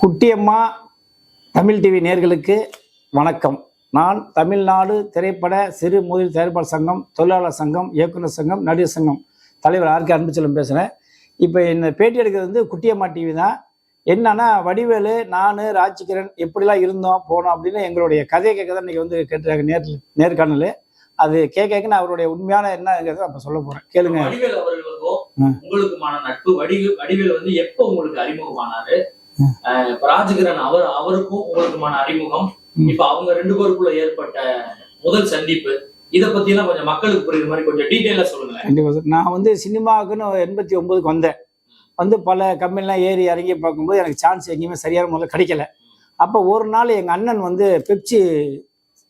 Kuttiyamma Tamil TV நேர்களுக்கு வணக்கம். நான் தமிழ்நாடு திரைப்பட சிறு முதல் தயாரிப்பாளர் சங்கம் தொழிலாளர் சங்கம் இயக்குனர் சங்கம் நடிகர் சங்கம். தலைவர் ஆர்கே அன்புச்செல்வம் பேசுகிறேன் இப்போ இந்த பேட்டி எடுக்கிறது வந்து குட்டியம்மா டிவி தான். என்னன்னா வடிவேலு நான் ராஜ்கிரண் எப்படிலாம் இருந்தோம் போனோம் அப்படின்னு எங்களுடைய கதையை கேட்க தான் இன்னைக்கு வந்து கேட்டுருக்காங்க நேர் நேர்காணல். அது கேட்க கேட்க நான் அவருடைய உண்மையான என்னங்கிறத அப்போ சொல்ல போகிறேன் கேளுங்க. வடிவேல் அவர்களுக்கும். உங்களுக்குமான நட்பு வடிவு வடிவேல் வந்து எப்ப உங்களுக்கு அறிமுகமானாரு? ராஜகிரண் அவர் அவருக்கும் உங்களுக்குமான அறிமுகம். இப்ப அவங்க ரெண்டு பேருக்குள்ள ஏற்பட்ட முதல் சந்திப்பு. இத பத்தி எல்லாம் கொஞ்சம் மக்களுக்கு புரியுற மாதிரி கொஞ்சம் டீட்டெயிலா சொல்லுங்க சார். நான் வந்து சினிமாவுக்குன்னு எண்பத்தி ஒன்பதுக்கு வந்தேன். வந்து பல கம்பெனிலாம் ஏறி இறங்கி பார்க்கும்போது எனக்கு சான்ஸ் எங்கேயுமே சரியான முறையில் கிடைக்கல. அப்போ ஒரு நாள் எங்கள் அண்ணன் வந்து பெப்சி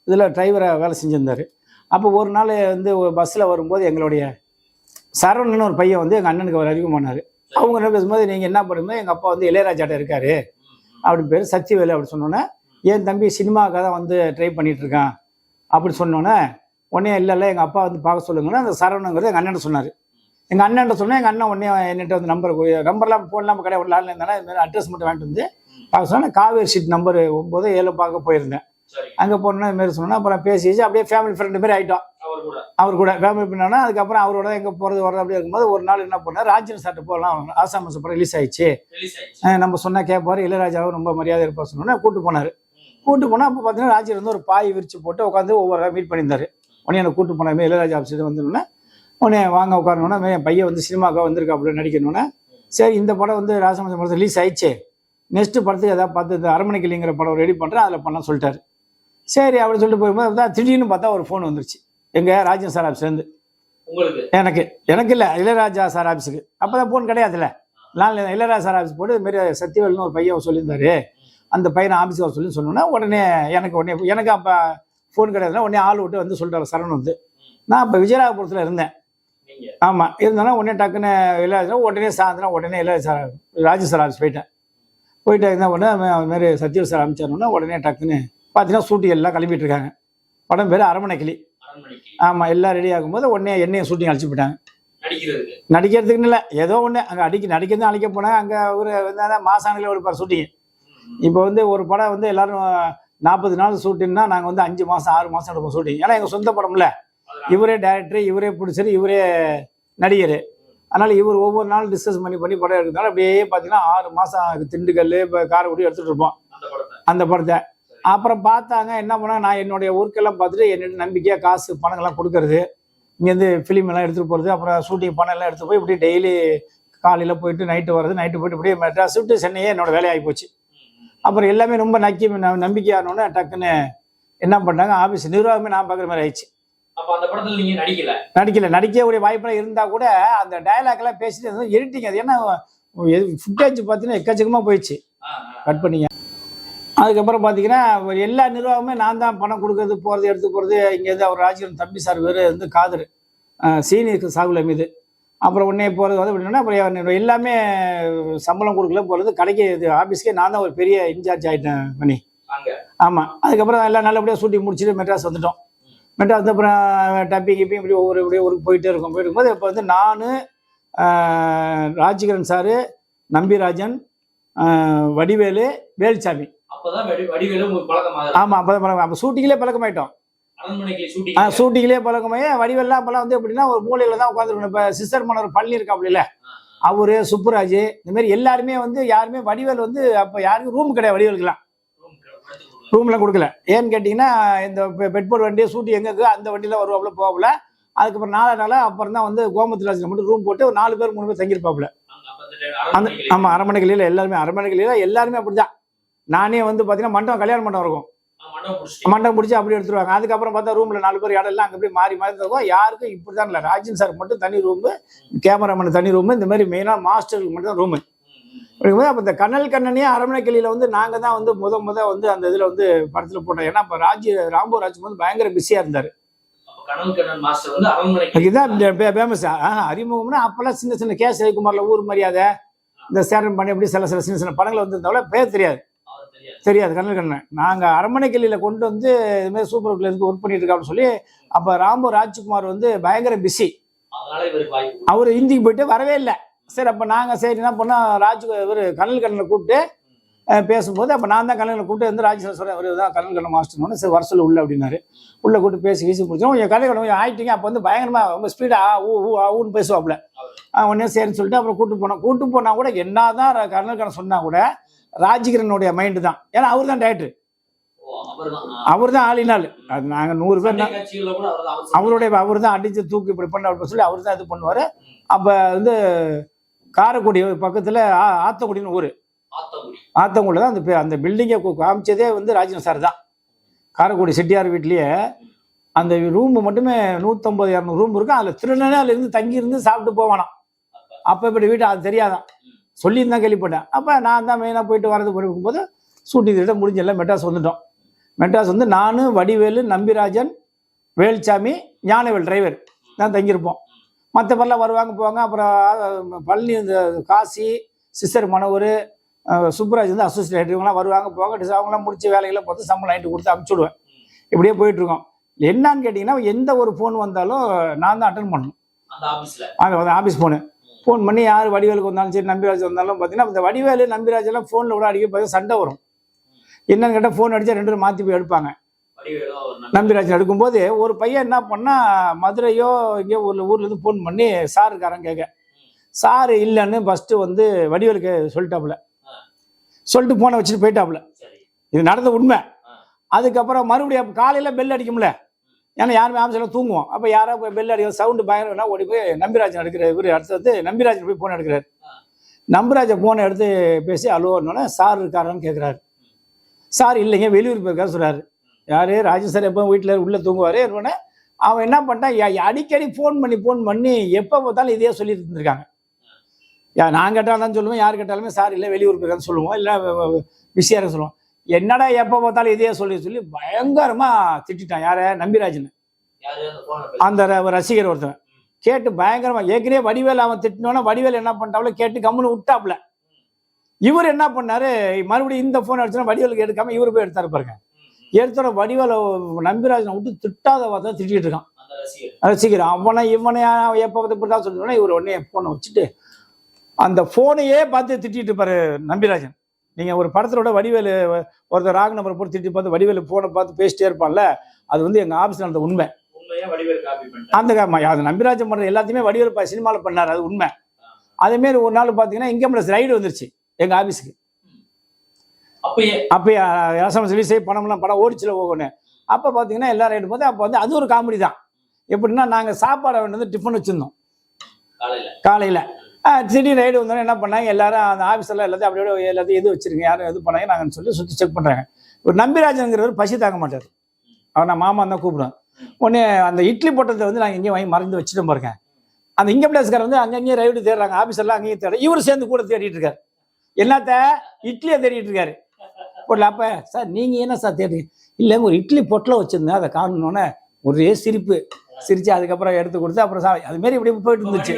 இதில் டிரைவரை வேலை செஞ்சுருந்தார். அப்போ ஒரு நாள் வந்து பஸ்ஸில் வரும்போது எங்களுடைய சரவணன் ஒரு பையன் வந்து எங்கள் அண்ணனுக்கு அவர் அறிமுகமானார். அவங்க என்ன பேசும்போது நீங்கள் என்ன பண்ணுங்க? எங்கள் அப்பா வந்து இளையராஜாட்ட இருக்காரு. அப்படின்னு பேர் சக்திவேலு அப்படி சொன்னோன்னே என் தம்பி சினிமாவுக்காக தான் வந்து ட்ரை பண்ணிட்டு இருக்கான் அப்படி சொன்னோன்னே உடனே இல்லை இல்லை எங்கள் அப்பா வந்து பார்க்க சொல்லுங்கன்னா அந்த சரவணங்கிறது எங்கள் அண்ணன் சொன்னார். எங்கள் அண்ணன் சொன்னேன் எங்கள் அண்ணன் உடனே என்கிட்ட வந்து நம்பர் நம்பர்லாம் ஃபோன்லாம் கடை ஒரு லாரில் இருந்தாலும் இது மாதிரி அட்ரஸ் மட்டும் வாங்கிட்டு வந்து பார்க்க சொன்னேன் காவேரி சீட் நம்பர் ஒம்பது ஏழு பார்க்க போயிருந்தேன். அங்கே போனோன்னா இது மாதிரி சொன்னோன்னா அப்புறம் பேசிச்சு அப்படியே ஃபேமிலி ஃப்ரெண்டு மாதிரி ஆகிட்டோம் அவர் கூட. ஃபேமிலி பண்ணோன்னா அதுக்கப்புறம் அவரோட எங்கே போகிறது வரது அப்படி இருக்கும்போது ஒரு நாள் என்ன பண்ணார்? ராஜன் சார்ட்ட போகலாம் ஆசாம் படம் ரிலீஸ் ஆயிடுச்சு. நம்ம சொன்னா கேட்பாரு இளையராஜாவும் ரொம்ப மரியாதை இருப்பா சொன்னோன்னே கூட்டு போனார். கூட்டு போனால் அப்போ பார்த்தீங்கன்னா ராஜர் வந்து ஒரு பாய் விரிச்சு போட்டு உட்காந்து ஒவ்வொரு மீட் பண்ணியிருந்தாரு. உடனே எனக்கு கூட்டு போனார் இளையராஜா ஆஃபீஸ் வந்தோடனே உடனே வாங்க உட்காரணுன்னா என் பையன் வந்து சினிமாக்காக வந்திருக்கா அப்படின்னு நடிக்கணுன்னே சரி இந்த படம் வந்து ராசமசம் படத்தில் ரிலீஸ் ஆயிடுச்சு. நெக்ஸ்ட் படத்துக்கு எதாவது பார்த்து இந்த அரண்மனை கிளிங்கிற படம் ரெடி பண்ணுறேன் அதில் பண்ணலாம் சொல்லிட்டாரு. சரி அப்படின்னு சொல்லிட்டு போகும்போது திடீர்னு பார்த்தா ஒரு ஃபோன் வந்துருச்சு. எங்கள் ராஜன் சார் ஆஃபீஸ்லேருந்து எனக்கு எனக்கு இல்லை இளையராஜா சார் ஆஃபீஸுக்கு அப்போ தான் ஃபோன் கிடையாதுல்ல. நான் இளையராஜா சார் ஆஃபீஸ் போட்டு இதுமாரி சத்தியவேல்னு ஒரு பையன் சொல்லியிருந்தாரு. அந்த பையனை ஆஃபீஸ் வர சொல்லி சொன்னோன்னா உடனே எனக்கு உடனே எனக்கு அப்போ ஃபோன் கிடையாதுல உடனே ஆள் விட்டு வந்து சொல்லிட்டாரு சரண் வந்து. நான் இப்போ விஜயராகபுரத்தில் இருந்தேன். ஆமாம் இருந்தாலும் உடனே டக்குன்னு இளையராஜா உடனே சாயந்தரம் உடனே இளையராஜா ராஜு சார் ஆஃபீஸ் போயிட்டேன். போயிட்டு என்ன பண்ண அது மாதிரி சத்யவேல் சார் அனுப்பிச்சாருன்னா உடனே டக்குன்னு பார்த்தீங்கன்னா ஷூட்டிங் எல்லாம் கிளம்பிட்டு இருக்காங்க. படம் பேர் அரண்மனை கிளி அரண்மனைக்கு ஆமாம் எல்லாம் ரெடி ஆகும்போது உடனே என்னையும் ஷூட்டிங் அழைச்சி போயிட்டாங்க. நடிக்கிறதுக்கு? இல்லை ஏதோ ஒன்று அங்கே அடிக்க நடிக்கிறது அழைக்க போனேன் அங்கே ஒரு வந்து மாசானில் எடுப்பார் ஷூட்டிங் ம், இப்போ வந்து ஒரு படம் வந்து எல்லாரும் நாற்பது நாள் ஷூட்டிங்னா நாங்கள் வந்து அஞ்சு மாதம் ஆறு மாதம் எடுப்போம் ஷூட்டிங் ஏன்னா எங்கள் சொந்த படம்ல. இவரே டேரக்டர் இவரே பிடிச்சர் இவரே நடிகர். அதனால் இவர் ஒவ்வொரு நாளும் டிஸ்கஸ் பண்ணி பண்ணி படம் எடுக்கிறதுனால அப்படியே பார்த்தீங்கன்னா ஆறு மாதம் திண்டுக்கல் இப்போ காரைக்குடி எடுத்துகிட்டு இருப்போம். அந்த படத்தை. அப்புறம் பார்த்தாங்க என்ன பண்ணாங்க நான் என்னுடைய ஒர்க்கெல்லாம் பார்த்துட்டு என்னோட நம்பிக்கையாக காசு பணங்கள்லாம் கொடுக்கறது. இங்கேருந்து ஃபிலிம் எல்லாம் எடுத்துகிட்டு போகிறது அப்புறம் ஷூட்டிங் பணம் எல்லாம் எடுத்து போய் இப்படி டெய்லி காலையில் போயிட்டு நைட்டு வர்றது நைட்டு போயிட்டு இப்படியே மெட்ராஸ் விட்டு சென்னையே என்னோட வேலையாகி போச்சு. அப்புறம் எல்லாமே ரொம்ப நக்கி ந- நம்பிக்கையானோடனே டக்குன்னு என்ன பண்ணாங்க ஆஃபீஸ் நிர்வாகமே நான் பார்க்குற மாதிரி ஆயிடுச்சு. அப்ப அந்த படத்துல நீங்க நடிக்கல? நடிக்கல. நடிக்கக்கூடிய வாய்ப்பெல்லாம் இருந்தால் கூட அந்த டயலாக் எல்லாம் பேசிட்டு இருந்தது எடிட்டிங் அது என்ன ஃபுட்டேஜ் பார்த்தீங்கன்னா எக்கச்சக்கமாக போயிடுச்சு. கட் பண்ணிங்க. அதுக்கப்புறம் பார்த்தீங்கன்னா எல்லா நிர்வாகமே நான் தான் பணம் கொடுக்கறது போகிறது எடுத்து போகிறது இங்கேருந்து அவர் ராஜீவன் தம்பி சார் வேறு வந்து காதர். சீனியர் சாகுல மீது. அப்புறம் உடனே போகிறது வந்து எப்படின்னா அப்புறம் எல்லாமே சம்பளம் கொடுக்கல போகிறது கடைக்கு இது ஆஃபீஸ்க்கே நான் தான் ஒரு பெரிய இன்சார்ஜ் ஆகிட்டேன் பண்ணி ஆமாம் அதுக்கப்புறம் எல்லாம் நல்லபடியாக ஷூட்டிங் முடிச்சுட்டு மெட்ராஸ் வந்துட்டோம். மெட்ராஸ் வந்து அப்புறம் டப்பிங் கிப்பிங் இப்படி ஒவ்வொரு இப்படி ஊருக்கு போயிட்டே இருக்கோம். போயிட்டு இருக்கும்போது இப்போ வந்து நான் ராஜகிரண் சாரு நம்பிராஜன் வடிவேலு வேலுச்சாமி அப்பதான் வடி வடிவேலு உங்களுக்கு பழக்கமாக ஆமாம் அப்போ பழக்கம். அப்போ ஷூட்டிங்லேயே பழக்கமாயிட்டோம். ஆ ஷூட்டிங்லேயே பழக்கமாயி வடிவெல்லாம் அப்போல்லாம் வந்து எப்படின்னா ஒரு மூலையில் தான் உட்காந்துருக்கணும் இப்போ சிஸ்டர் மன்னர் பழனி இருக்கா அப்படில அவரு சுப்புராஜ் இந்த மாதிரி எல்லாருமே வந்து யாருமே வடிவேல் வந்து அப்போ யாருக்கும் ரூம் கிடையாது வடிவேலுக்குலாம் ரூம்லாம் கொடுக்கல. ஏன்னு கேட்டிங்கன்னா இந்த பெட்ரோல் வண்டி சூட்டி எங்கே இருக்கோ அந்த வண்டியில் வருவாப்புல போகல அதுக்கப்புறம் நாலு நாளாக அப்புறம் தான் வந்து கோமத்தில் மட்டும் ரூம் போட்டு ஒரு நாலு பேர் மூணு பேர் தங்கியிருப்பாப்புல. அந்த ஆமாம் அரண்மனை கல்லியில் எல்லாருமே அரண்மனை கல்லியில் எல்லாருமே அப்படிதான். நானே வந்து பார்த்தீங்கன்னா மண்டபம் கல்யாண மண்டபம் இருக்கும். மண்டபம் பிடிச்சி அப்படி எடுத்துருவாங்க. அதுக்கப்புறம் பார்த்தா ரூமில் நாலு பேர் இடம் எல்லாம் அங்கே போய் மாறி மாறி இருக்கும். யாருக்கும் இப்படி தான் இல்லை. ராஜன் சார் மட்டும் தனி ரூமு கேமராமேன் தனி ரூமு இந்த மாதிரி மெயினாக மாஸ்டருக்கு மட்டும் தான் ரூமு அப்படிங்கும்போது அப்போ இந்த கண்ணல் கண்ணனே அரண்மனை கிளியில் வந்து நாங்கள் தான் வந்து முத முத வந்து அந்த இதில் வந்து படத்தில் போட்டோம். ஏன்னா இப்போ ராஜ் ராம்போ ராஜ் வந்து பயங்கர பிஸியாக இருந்தார். வந்து இதுதான் ஃபேமஸ் அறிமுகம்னா அப்போல்லாம் சின்ன சின்ன கே ரவிக்குமாரில் ஊர் மரியாதை இந்த சேரன் பண்ணி அப்படி சில சில சின்ன சின்ன படங்கள் வந்திருந்தாலும் பேர் தெரியாது. தெரியாது கண்ணல் கண்ணன் நாங்கள் அரண்மனை கிளியில் கொண்டு வந்து இதுமாதிரி சூப்பர் இருந்து ஒர்க் பண்ணிட்டு இருக்கோம் அப்படின்னு சொல்லி அப்போ ராம்போ ராஜ்குமார் வந்து பயங்கர பிஸி அவர் ஹிந்திக்கு போயிட்டு வரவே இல்லை. சரி அப்போ நாங்கள் சரி என்ன பண்ணோம் ராஜ் இவர் கண்ணல் கண்ணனை கூப்பிட்டு பேசும்போது அப்போ நான் தான் கலைஞர் கூப்பிட்டு வந்து ராஜேஸ்வரர் சொல்கிறேன் அவர் தான் கலைஞர் மாஸ்டர்னு சரி வர சொல்லு உள்ள அப்படின்னாரு. உள்ள கூப்பிட்டு பேசி வீசி பிடிச்சோம் என் கலைஞர் கொஞ்சம் ஆயிட்டீங்க அப்போ வந்து பயங்கரமாக ரொம்ப ஸ்பீடாக ஊ ஊ ஊன்னு பேசுவாப்புல. உடனே சரின்னு சொல்லிட்டு அப்புறம் கூட்டு போனோம். கூட்டு போனா கூட என்னதான் கருணாகரன் சொன்னா கூட ராஜகிரனுடைய மைண்டு தான். ஏன்னா அவர் தான் டேரக்டர். அவர் தான் ஆளினால் அது நாங்கள் நூறு பேர் அவருடைய அவர் தான் அடிச்சு தூக்கி இப்படி பண்ண அப்படி சொல்லி அவர் தான் இது பண்ணுவார். அப்போ வந்து காரைக்குடி பக்கத்தில் ஆத்தக்குடின்னு ஊர். ஆத்தங்குடி. தான் அந்த அந்த பில்டிங்கை காமிச்சதே வந்து ராஜன் சார் தான். காரைக்குடி செட்டியார் வீட்லேயே அந்த ரூம் மட்டுமே நூற்றம்பது இரநூறு ரூம் இருக்கும். அதில் திருநெல்வேலியில இருந்து தங்கி இருந்து சாப்பிட்டு போவானாம். அப்போ. இப்படி வீட்டு அது தெரியாதான். சொல்லியிருந்தான் கேள்விப்பட்டேன். அப்போ நான் தான் மெயினாக போயிட்டு வரது போகும்போது ஷூட்டிங் திட்ட முடிஞ்செல்லாம் மெட்ராஸ் வந்துட்டோம். மெட்ராஸ் வந்து நான் வடிவேலு நம்பிராஜன் வேல்சாமி ஞானவேல் டிரைவர் தான் தங்கியிருப்போம். மற்ற பேர்லாம் வருவாங்க போவாங்க. அப்புறம் பழனி இந்த காசி சிஸ்டர் மனோவர் சுப்ராஜ் வந்து அசோசியேட் இவங்களாம் வருவாங்க போவாங்க. அவங்களாம் முடிச்ச வேலைகளை பார்த்து சம்பளம் நைட்டு கொடுத்து அமுச்சு விடுவேன் இப்படியே போயிட்டு இருக்கோம் என்னன்னு கேட்டிங்கன்னா எந்த ஒரு ஃபோன் வந்தாலும் நான் தான் அட்டன் பண்ணணும். ஆமாம் ஆஃபீஸ் ஃபோனு ஃபோன் பண்ணி யார் வடிவேலுக்கு வந்தாலும் சரி நம்பிராஜ் வந்தாலும் பார்த்தீங்கன்னா இந்த வடிவேலு நம்பிராஜ் எல்லாம் ஃபோனில் கூட அடிக்க பார்த்து சண்டை வரும். என்னன்னு கேட்டால் ஃபோன் அடிச்சா ரெண்டு பேரும் மாற்றி போய் எடுப்பாங்க. ஒரு. நம்பிராஜன் எடுக்கும்போது ஒரு பையன் என்ன பண்ணா மதுரையோ எங்கேயோ ஊர்ல ஊர்ல இருந்து ஃபோன் பண்ணி சார் இருக்காரன் கேட்க சார் இல்லைன்னு ஃபர்ஸ்ட் வந்து வடிவேலுக்கு சொல்லிட்டாப்புல. சொல்லிட்டு போனை வச்சுட்டு போயிட்டாப்புல. இது நடந்த உண்மை. அதுக்கப்புறம் மறுபடியும் காலையில பெல் அடிக்கும்ல. ஏன்னா யாருமே ஆஃபீஸில் தூங்குவோம் அப்போ யாரோ போய் பெல் அடிக்கும் சவுண்டு பயங்கரம்னா ஓடி போய் நம்பிராஜன் எடுக்கிற இவர். அடுத்தது நம்பிராஜன் போய் ஃபோன் எடுக்கிறார். நம்பிராஜன் ஃபோனை எடுத்து பேசி அலுவலனோட சார் இருக்காரான்னு கேட்குறாரு சார் இல்லைங்க வெளியூர் போயிருக்காரு சொல்கிறாரு யார்? ராஜன் சார் எப்போ வீட்டில் உள்ளே தூங்குவார். உடனே அவன் என்ன பண்ணிட்டான் அடிக்கடி ஃபோன் பண்ணி ஃபோன் பண்ணி எப்போ பார்த்தாலும் இதையே சொல்லிட்டு இருந்திருக்காங்க. யா நான் கேட்டாலும் தான் சொல்லுவேன் யார் கேட்டாலுமே சார் இல்லை வெளியூர் போயிருக்கான்னு சொல்லுவோம். இல்லை பிஸியாக இருக்க சொல்லுவோம். என்னடா எப்போ பார்த்தாலும் இதையே சொல்லி சொல்லி பயங்கரமா திட்டிட்டான். யார? நம்பிராஜன். அந்த ரசிகர் ஒருத்தன். கேட்டு பயங்கரமா ஏற்கனவே வடிவேல் அவன் திட்டினோன்னா வடிவேல் என்ன பண்ணிட்டாப்புல கேட்டு கம்முன்னு விட்டாப்புல இவர் என்ன பண்ணாரு? மறுபடியும் இந்த போன் அடிச்சுனா வடிவேலுக்கு எடுக்காம இவர் போய் எடுத்தாரு பாருங்க. எடுத்தோட வடிவேல நம்பிராஜனை விட்டு திட்டாத வார்த்தை திட்டிட்டு இருக்கான். ரசிகர். அவனை இவனை எப்போ இப்படி தான் சொல்லுவோன்னா இவர் உடனே ஃபோனை வச்சுட்டு அந்த ஃபோனையே பார்த்து திட்டிட்டு இருப்பாரு நம்பிராஜன். நீங்க ஒரு படத்தோட வடிவேலு ஒருத்தர் ராக நம்பர் போட்டு திட்டி பார்த்து வடிவேலு ஃபோனை பார்த்து பேசிட்டே இருப்பான்ல அது வந்து எங்க ஆபீஸ்ல நடந்த உண்மை. அந்த அது நம்பிராஜன் பண்ற எல்லாத்தையுமே வடிவேலு சினிமால பண்ணாரு அது உண்மை. அதே மாதிரி ஒரு நாள் பாத்தீங்கன்னா இன்கம் பிளஸ் ரைடு வந்துருச்சு எங்க ஆபீஸ்க்கு அப்பயே? அப்போ எஸ்எம்எஸ் ரிலீஸ் ஆகி பணம்லாம் படம் ஓடிச்சுல போகணும் அப்போ பார்த்தீங்கன்னா எல்லா ரைடு போது அப்போ வந்து அது ஒரு காமெடி தான். எப்படின்னா நாங்கள் சாப்பாடை வந்து டிஃபன் வச்சுருந்தோம். காலையில. காலையில் ரைடு வந்தோடனே என்ன பண்ணாங்க? எல்லாரும் அந்த ஆஃபீஸில் எல்லாத்தையும் அப்படியே எல்லாத்தையும் எது வச்சிருங்க. யாரும் எது பண்ணாங்க நாங்கன்னு சொல்லி சுற்றி செக் பண்ணுறாங்க ஒரு நம்பிராஜனுங்கிறவர் பசி தாங்க மாட்டார். அவர் நான் மாமா தான் கூப்பிடுவேன். உடனே அந்த இட்லி போட்டதை வந்து நாங்கள் இங்கேயும் வாங்கி மறந்து வச்சுட்டு பாருங்க. அந்த இங்கே பிளேஸ்கார் வந்து அங்கங்கேயும் ரைடு தேடுறாங்க. ஆஃபீஸெல்லாம் அங்கேயும் தேட இவர் சேர்ந்து கூட தேடிட்டு இருக்காரு. என்னத்த? இட்லியை தேடிட்டு இருக்காரு. போடல அப்போ சார் நீங்கள் என்ன சார் தேடுறீங்க? இல்லை ஒரு இட்லி பொட்டலம் வச்சுருந்தேன். அதை காணணுன்னே ஒரே சிரிப்பு. சிரித்து அதுக்கப்புறம் எடுத்து கொடுத்து அப்புறம் சா அதுமாரி இப்படி போயிட்டு இருந்துச்சு.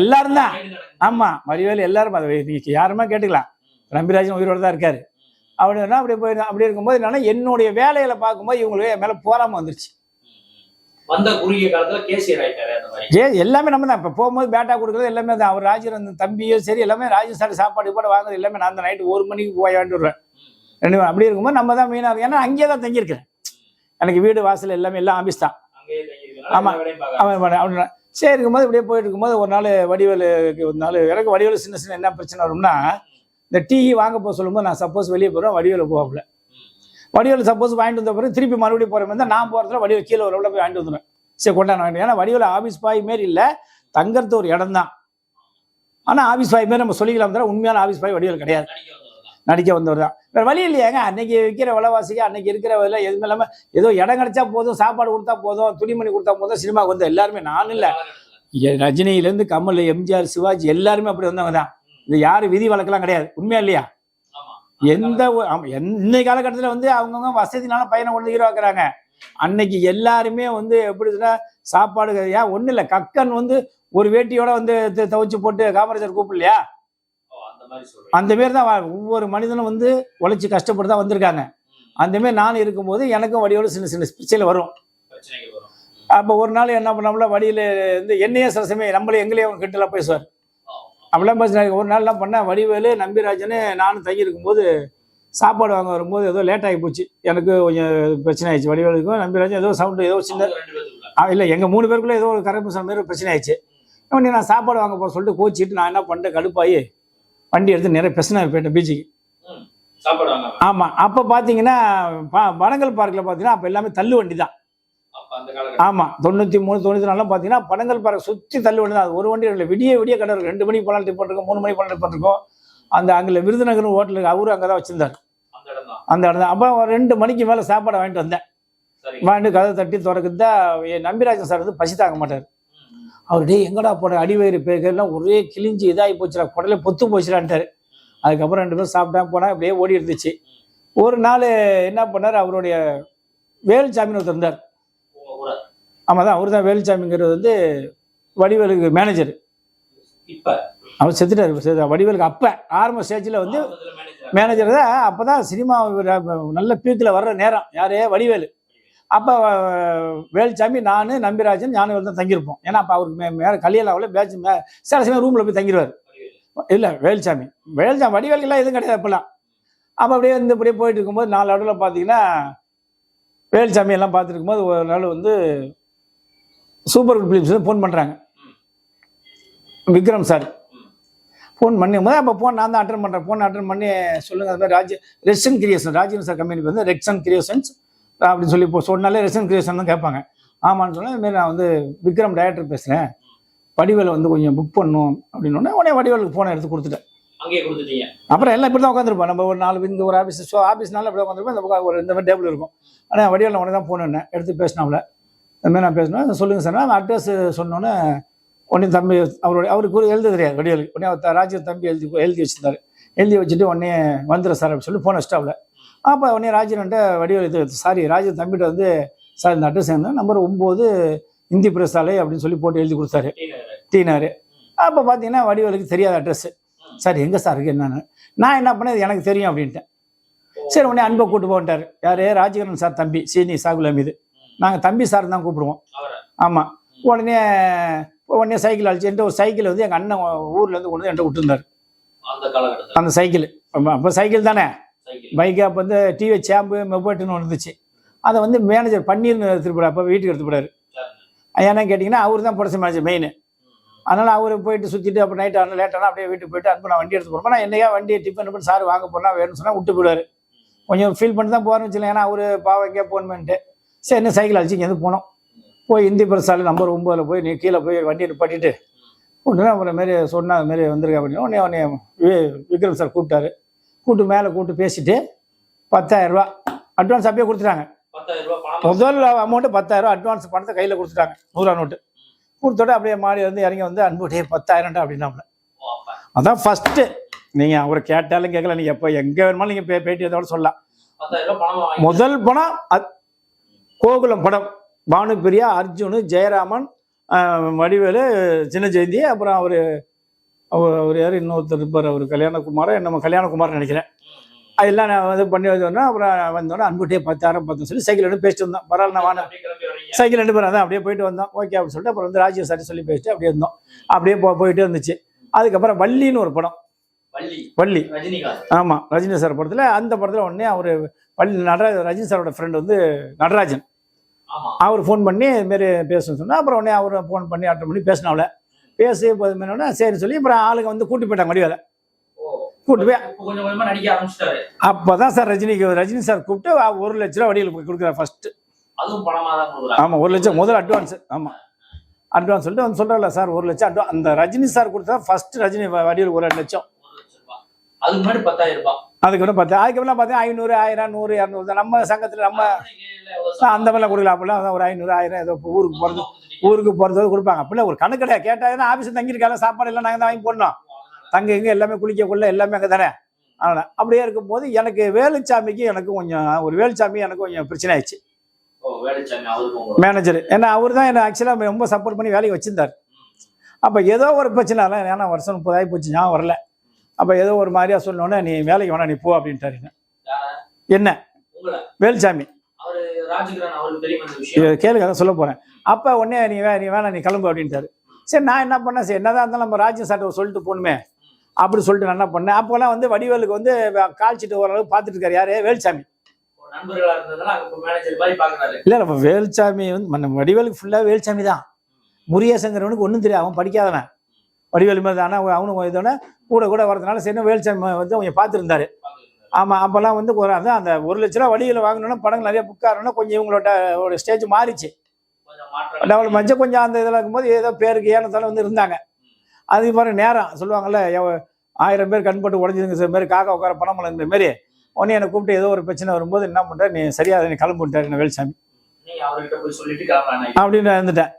எல்லாரும் தான். ஆமா வடிவேலு எல்லாரும் அதை நீங்க யாருமே கேட்டுக்கலாம். நம்பிராஜன் உயிரோட தான் இருக்காரு. அப்படின்னா அப்படி போய் அப்படி இருக்கும்போது என்னன்னா என்னுடைய வேலைகளை பார்க்கும்போது இவங்களுக்கு என் மேல போறாம வந்துருச்சு. வந்த குறுகிய காலத்துல கேசியர் ஆயிட்டாரு அந்த மாதிரி. ஏ எல்லாமே நம்ம தான். இப்போ போகும்போது பேட்டா கொடுக்குறது எல்லாமே தான். அவர் ராஜர் அந்த தம்பியும் சரி எல்லாமே ராஜர் சார் சாப்பாடு கூட வாங்குறது எல்லாமே நான் அந்த நைட்டு ஒரு மணிக்கு போய் வருவேன். ரெண்டு பேரும் அப்படி இருக்கும்போது நம்ம தான் மெயினாக ஏன்னா அங்கேயே தான் தங்கியிருக்கிறேன். எனக்கு வீடு வாசல் எல்லாமே எல்லாம் ஆஃபீஸ் தான். அங்கேயே தங்கியிருக்கனால ஆமா. எல்லா வேலையும் பார்க்க அவன் அவன் சரி இருக்கும்போது இப்படியே போயிட்டு இருக்கும்போது ஒரு நாள் வடிவேலுக்கு ஒரு நாள் எனக்கு வடிவேலு சின்ன சின்ன என்ன பிரச்சனை வரும்னா இந்த டீ வாங்க போக சொல்லும்போது நான் சப்போஸ் வெளியே போகிறேன் வடிவேலு போகல வடிவேல் சப்போஸ் வாங்கிட்டு வந்த பிறகு திருப்பி மறுபடியும் போகிற மாதிரி நான் போகிறதுல வடிவேல் கீழே ஒரு போய் வாங்கிட்டு வந்துடுவேன் சரி கொண்டாட வாங்கிட்டு ஏன்னா வடிவேலு ஆஃபீஸ் பாய் மாரி இல்லை தங்கறது ஒரு இடம் தான். ஆனால் ஆஃபீஸ் பாய் மாரி நம்ம சொல்லிக்கலாம் தவிர உண்மையான ஆஃபீஸ் பாய் வடிவேல் கிடையாது. நடிக்க வந்தவர் தான். வேறு வழி இல்லையாங்க? அன்னைக்கு விற்கிற விலைவாசிக்கு அன்னைக்கு இருக்கிற விலை எதுவுமே இல்லாமல் ஏதோ இடம் கிடைச்சா போதும் சாப்பாடு கொடுத்தா போதும் துணிமணி கொடுத்தா போதும் சினிமாவுக்கு வந்து எல்லாருமே நானும் இல்லை. ரஜினியிலேருந்து கமல் எம்ஜிஆர் சிவாஜி எல்லாருமே அப்படி வந்தவங்க தான். இது யாரும் விதி வழக்கெல்லாம் கிடையாது. உண்மையா இல்லையா. எந்த இன்னைக்கு காலகட்டத்தில் வந்து அவங்கவுங்க வசதினால பையனை கொண்டு ஹீரோ ஆக்குறாங்க. அன்னைக்கு எல்லாருமே வந்து எப்படி சொன்னா சாப்பாடு ஏன் ஒன்றும் இல்லை. கக்கன் வந்து ஒரு வேட்டியோட வந்து துவைச்சு போட்டு காமராஜர் கூப்பிடலையா? அந்த மாரி தான் ஒவ்வொரு மனிதனும் வந்து உழைச்சி கஷ்டப்பட்டு தான் வந்திருக்காங்க அந்த மாரி நான் இருக்கும்போது எனக்கும் வடியோட சின்ன சின்ன பிரச்சனை வரும். அப்போ ஒரு நாள் என்ன பண்ணோம்ல வழியில வந்து என்னையே சில சமயம் நம்மளே எங்களையே அவங்க கிட்டலாம் பேசுவார். அப்படிலாம் பேசினா ஒரு நாள் என்ன பண்ணேன் வடிவேலு நம்பிராஜனு நானும் தங்கி இருக்கும்போது சாப்பாடு வாங்க வரும்போது ஏதோ லேட் ஆகி போச்சு. எனக்கு கொஞ்சம் பிரச்சனை ஆயிடுச்சு. வடிவேலுக்கும் நம்பிராஜன் ஏதோ சவுண்டு ஏதோ சின்ன இல்லை எங்கள் மூணு பேருக்குள்ள ஏதோ ஒரு கரப்பு மாதிரி பிரச்சனை ஆயிடுச்சு. உடனே நான் சாப்பாடு வாங்க போக சொல்லிட்டு கோச்சிட்டு நான் என்ன பண்ணிட்டேன் கடுப்பாயி வண்டி எடுத்து நிறைய பிரச்சனை போயிட்டேன் பீச்சுக்கு ஆமாம் அப்போ பார்த்தீங்கன்னா ப- பனங்கல் பார்க்கில் பார்த்தீங்கன்னா அப்போ எல்லாமே தள்ளு வண்டி தான். ஆமாம் தொண்ணூற்றி மூணு தொண்ணூற்றி நாலாம் பார்த்தீங்கன்னா பனங்கல் பார்க் சுற்றி தள்ளு வண்டி தான். அது ஒரு வண்டி இல்லை விடிய விடிய கடை இருக்கும் ரெண்டு மணிக்கு போனால் டிப்பன் இருக்கும் மூணு மணிக்கு போனால் டிப்பன் இருக்கும் அந்த அங்கே விருதுநகர் ஹோட்டலுக்கு அவரும் அங்கே தான் வச்சிருந்தார். அந்த இடம் தான். அப்போ ஒரு ரெண்டு மணிக்கு மேலே சாப்பாடை வாங்கிட்டு வந்தேன். வாங்கிட்டு கதை தட்டி திறக்குது என் நம்பிராஜன் சார் வந்து பசி தாங்க மாட்டார். அவர் டேய் எங்கடா போட அடிவயிறு பேக்கெல்லாம் ஒரே கிழிஞ்சு இதாகி போச்சுடா குடலே பொத்து போச்சுடான்ட்டாரு. அதுக்கப்புறம் ரெண்டு பேரும் சாப்பிட்டா போனால் அப்படியே ஓடி இருந்துச்சு. ஒரு நாள் என்ன பண்ணார்? அவருடைய வேலுச்சாமின்னு ஒருத்தர் இருந்தார். ஆமாம் தான் அவர் தான் வேலுச்சாமிங்கிறது வந்து வடிவேலுக்கு மேனேஜர் இப்ப? அவர் செத்துட்டார் வடிவேலுக்கு அப்போ ஆரம்ப ஸ்டேஜில் வந்து. மேனேஜர் தான் அப்போ தான். சினிமா நல்ல பீக்கில் வர்ற நேரம். யாரே? வடிவேலு. அப்போ வேலுச்சாமி நான் நம்பிராஜன் ஞானவர்தன் தான் தங்கியிருப்போம். ஏன்னா அப்போ அவருக்கு மே மேலே கல்யாணம் பேச்சு மே சில சமயம் ரூமில் போய் தங்கிடுவார் இல்லை வேலுச்சாமி. வேலுச்சாமி வடிவேலுக்கெல்லாம் எதுவும் கிடையாது அப்போல்லாம். அப்போ அப்படியே வந்து இப்படியே போயிட்டு இருக்கும்போது நாலு அடுவில் பார்த்தீங்கன்னா வேலுச்சாமி எல்லாம் பார்த்துட்டு இருக்கும்போது ஒரு நாள் வந்து சூப்பர் குட் ஃபிலிம்ஸ் ஃபோன் பண்ணுறாங்க விக்ரம் சார். ஃபோன் பண்ணும்போது அப்போ ஃபோன் நான் தான் அட்டன் பண்ணுறேன் ஃபோன் அட்டன் பண்ணி சொல்லுங்கள் அது மாதிரி ராஜ் ரெக்ஷன் கிரியேஷன் ராஜீவ் சார் கம்பெனி வந்து ரெக்ஷன் கிரியேஷன்ஸ் அப்படின்னு சொல்லி இப்போ சொன்னாலே ரெக்ஷன் கிரியேஷன் தான் கேட்பாங்க. ஆமான்னு சொன்னேன் இதுமாரி நான் வந்து விக்ரம் டைரக்டர் பேசுகிறேன் வடிவேலை வந்து கொஞ்சம் புக் பண்ணும் அப்படின்னு உடனே உடனே வடிவேலுக்கு ஃபோனை எடுத்து கொடுத்துட்டேன். அங்கேயே கொடுத்துட்டீங்க. அப்புறம் எல்லாம் இப்படி தான் உட்காந்துருப்போம் நம்ம ஒரு நாலு இந்த ஒரு ஆஃபீஸ் ஸோ ஆஃபீஸ்னால இப்படி உட்காந்துருப்போம் இந்த ஒரு இந்த மாதிரி டேபிள் இருக்கும். ஆனால் வடிவேல உடனே தான் ஃபோன் என்ன எடுத்து பேசினாவில் இந்த மாதிரி நான் பேசினேன். சொல்லுங்கள் சார் நான் அட்ரஸ் சொன்னோன்னே உடனே தம்பி அவருடைய அவருக்கு எழுத தெரியாது வடிவேலுக்கு. உடனே அவர் ராஜீவ் தம்பி எழுதி எழுதி வச்சிருந்தாரு. எழுதி வச்சுட்டு உடனே வந்துடும் சார் அப்படின்னு சொல்லி ஃபோன் வச்சிட்டாவில் அப்போ உடனே ராஜீவன்ட்ட வடிவேல் இது சாரி ராஜீவ் தம்பிகிட்ட வந்து சார் இந்த அட்ரஸ் என்ன? நம்பர் ஒம்பது இந்தி பிரசாலை அப்படின்னு சொல்லி போட்டு எழுதி கொடுத்தாரு. டீனாரு. அப்போ பார்த்தீங்கன்னா வடிவேலுக்கு தெரியாத அட்ரஸ். சார் எங்கே சார் இருக்கு என்னன்னு? நான் என்ன பண்ணேன்? எனக்கு தெரியும் அப்படின்ட்டேன். சரி உடனே அன்பை கூட்டு போன்ட்டார் யார்? ராஜகிரண் சார் தம்பி சீனி சாகுல் அமீது. நாங்கள் தம்பி சார் தான் கூப்பிடுவோம். ஆமாம் உடனே உடனே சைக்கிள் அழிச்சுட்டு ஒரு சைக்கிள் வந்து எங்கள் அண்ணன் ஊர்லேருந்து கொண்டு வந்து என்கிட்ட விட்டுருந்தார். அந்த சைக்கிள். அப்போ சைக்கிள் தானே? சைக்கிள் பைக்கு அப்போ வந்து டிவி சேம்பு மெப்பட்டுன்னு ஒன்று இருந்துச்சு. அதை வந்து மேனேஜர் பன்னீர்னு எடுத்துட்டு போறாரு. அப்போ வீட்டுக்கு எடுத்து போறாரு. ஏன்னா கேட்டிங்கன்னா அவர் தான் ப்ரொடக்ஷன் மேனேஜர் மெயின் அதனால் அவர் போயிட்டு சுற்றிட்டு அப்புறம் நைட் ஆனால் லேட்டானா அப்படியே வீட்டுக்கு போயிட்டு அனுப்பி நான் வண்டி எடுத்து போகிறேன் நான் என்னையா வண்டி டிஃபன் பண்ணி சார் வாங்க போனால் வேணும்னு சொன்னால் விட்டு போயிடுவார். கொஞ்சம் ஃபீல் பண்ணி தான் போகிறேன்னு வச்சுல ஏன்னா அவர் பாவம் எங்கேயா போகணுமேன்ட்டு சரி என்ன சைக்கிள் அழிச்சு இங்கேருந்து போனோம்? போய் இந்தி பிரசாலை நம்பர் ஒம்போதில் போய் நீ கீழே போய் வண்டியை நிப்பாட்டிட்டு உடனே அப்புறம் மாரி சொன்னா அது மாதிரி வந்திருக்க அப்படின்னு உடனே உடனே விக்ரம் சார் கூப்பிட்டாரு. கூப்பிட்டு மேலே கூப்பிட்டு பேசிட்டு பத்தாயிரம் ரூபா அட்வான்ஸ் அப்பயே கொடுத்துட்டாங்க. முதல் அமௌண்ட்டு பத்தாயிரம் அட்வான்ஸ் பணத்தை கையில் கொடுத்துட்டாங்க. நூறுரூவா நோட்டு கொடுத்தோட அப்படியே மாடி வந்து இறங்கி வந்து அன்பு டே பத்தாயிரம்டா அப்படின்னாப்புல. ஓ, அப்ப. அதான் ஃபஸ்ட்டு நீங்கள் அவரை கேட்டாலும் கேட்கல நீங்கள் எப்போ எங்கே வேணுமாலும் நீங்கள் பே பேட்டி அதோட சொல்லலாம். ரூபாய் பணம் முதல் படம் கோகுலம் படம். பானுபிரியா அர்ஜுனு ஜெயராமன் வடிவேலு சின்ன ஜெயந்தி அப்புறம் அவர் அவர் யார்? இன்னொருத்தர் இருப்பார் அவர் கல்யாணகுமாரோ? நம்ம கல்யாணகுமார்னு நினைக்கிறேன். அதெல்லாம் நான் வந்து பண்ணி வந்தோடனே அப்புறம் வந்தோடனே அன்புட்டே பத்தாயிரம் பத்து சொல்லி சைக்கிள் எடுத்து பேசிட்டு வந்தோம். பரவாயில்ல நான் வாங்க. சைக்கிள் ரெண்டு பேரும் அதான் அப்படியே போயிட்டு வந்தோம். ஓகே அப்படின்னு சொல்லிட்டு அப்புறம் வந்து ராஜீவ் சாரி சொல்லி பேசிட்டு அப்படியே இருந்தோம். அப்படியே போ போயிட்டே இருந்துச்சு. அதுக்கப்புறம் வள்ளின்னு ஒரு படம். வள்ளி. ஆமாம் ரஜினி சார் படத்தில் அந்த படத்தில் உடனே அவர் வள்ளி நடராஜ் ரஜினி சாரோட ஃப்ரெண்ட் வந்து நடராஜன். அவர் ஃபோன் பண்ணி இதுமாரி பேசணும்னு சொன்னால் அப்புறம் உடனே அவர் ஃபோன் பண்ணி அட்டன் பண்ணி பேசினாவில் பேசி போதுமே சரி சொல்லி அப்புறம் ஆளுங்க வந்து கூட்டி போயிட்டாங்க மடிவேலை ஓ. கூட்டி போய் இப்ப கொஞ்சம் கொஞ்சமா நடிக்க ஆரம்பிச்சிட்டாரு. அப்போ தான் சார் ரஜினிக்கு ரஜினி சார் கூப்பிட்டு ஒரு லட்ச ரூபா வடிவில் கொடுக்குறாரு கொடுக்குறாங்க ஆமாம் ஒரு லட்சம் முதல் அட்வான்ஸ் ஆமாம் அட்வான்ஸ் சொல்லிட்டு வந்து சொல்கிறல சார் ஒரு லட்சம் அட்வான்ஸ் அந்த ரஜினி சார் கொடுத்தா ஃபர்ஸ்ட் ரஜினி வடிவில் ஒரு ரெண்டு லட்சம். அதுக்கு முன்னாடி பத்தாயிரம் ரூபாய். அதுக்கப்புறம் பார்த்து அதுக்கப்புறம் பார்த்தா ஐநூறு ஆயிரம் நூறு இரநூறு தான். நம்ம சங்கத்தில் நம்ம அந்த மாதிரிலாம் கொடுக்கலாம் அப்படிலாம் ஒரு ஐநூறு ஆயிரம் ஏதோ ஊருக்கு போகிறது ஊருக்கு போகிறது கொடுப்பாங்க. அப்படிலாம் ஒரு கணக்கு கிடையாது. கேட்டால் ஆஃபீஸ் தங்கியிருக்காங்க சாப்பாடு எல்லாம் நாங்கள் தான் வாங்கி போடணும். தங்க இங்கே எல்லாமே குளிக்க கொள்ள எல்லாமே அங்கே தானே? அதனால் அப்படியே இருக்கும்போது எனக்கு வேலுச்சாமிக்கு எனக்கு கொஞ்சம் ஒரு வேலுச்சாமி எனக்கு கொஞ்சம் பிரச்சனை ஆயிடுச்சு. மேனேஜர் ஏன்னா அவர் தான் என்னை ஆக்சுவலாக ரொம்ப சப்போர்ட் பண்ணி வேலைக்கு வச்சிருந்தார். அப்போ ஏதோ ஒரு பிரச்சனை இல்லை ஏன்னா வருஷம் முப்பதாயி போச்சு. ஞாபகம் வரல. அப்போ ஏதோ ஒரு மாதிரியா சொன்னோன்னே நீ வேலைக்கு வேணாம் நீ போ அப்படின்ட்டாரு என்ன. இது கேளுங்க அதான் சொல்ல போகிறேன் அப்போ உடனே நீ வே நீ வேணாம் நீ கிளம்பு அப்படின்ட்டாரு. சரி நான் என்ன பண்ணேன்? சரி என்னதான் இருந்தாலும் நம்ம ராஜ்யம் சார்ட்ட சொல்லிட்டு போகணுமே. அப்படி சொல்லிட்டு நான் என்ன பண்ணேன்? அப்போல்லாம் வந்து வடிவேலுக்கு வந்து கால்ச்சிட்டு ஓரளவு பார்த்துட்டு இருக்காரு. யாரு? வேல்சாமி. இல்லை நம்ம வேல்சாமி வந்து வடிவேலுக்கு ஃபுல்லாக வேல்சாமி தான். முருகேசங்கிறவனுக்கு ஒன்றும் தெரியாது. அவன் படிக்காதவன். வடிவேலு மாதிரி ஆனால் அவனும் இதோட கூட கூட வரதுனால சரி வேல்சாமி வந்து அவங்க பார்த்துருந்தாரு. ஆமாம் அப்போல்லாம் வந்து ஒரு அதான் அந்த ஒரு லட்ச ரூபா வடிவில் வாங்கணும்னா படங்கள் நிறைய புக் ஆகணும்னா கொஞ்சம் இவங்களோட ஒரு ஸ்டேஜ் மாறிச்சு. கொஞ்சம் மஞ்சள் கொஞ்சம் அந்த இதில் இருக்கும்போது ஏதோ பேருக்கு ஏனத்தால வந்து இருந்தாங்க. அது மாதிரி நேரம் சொல்லுவாங்கல்ல ஆயிரம் பேர் கண்பட்டு உடஞ்சிருங்க சில பேர் காக்கா உட்கார பணம் இந்த மாதிரி உடனே என்னை கூப்பிட்டு ஏதோ ஒரு பிரச்சனை வரும்போது என்ன பண்ணுற நீ சரியா நீ கிளம்பிட்டாரு என்ன வேல்சாமி அப்படின்னு இருந்துட்டேன்.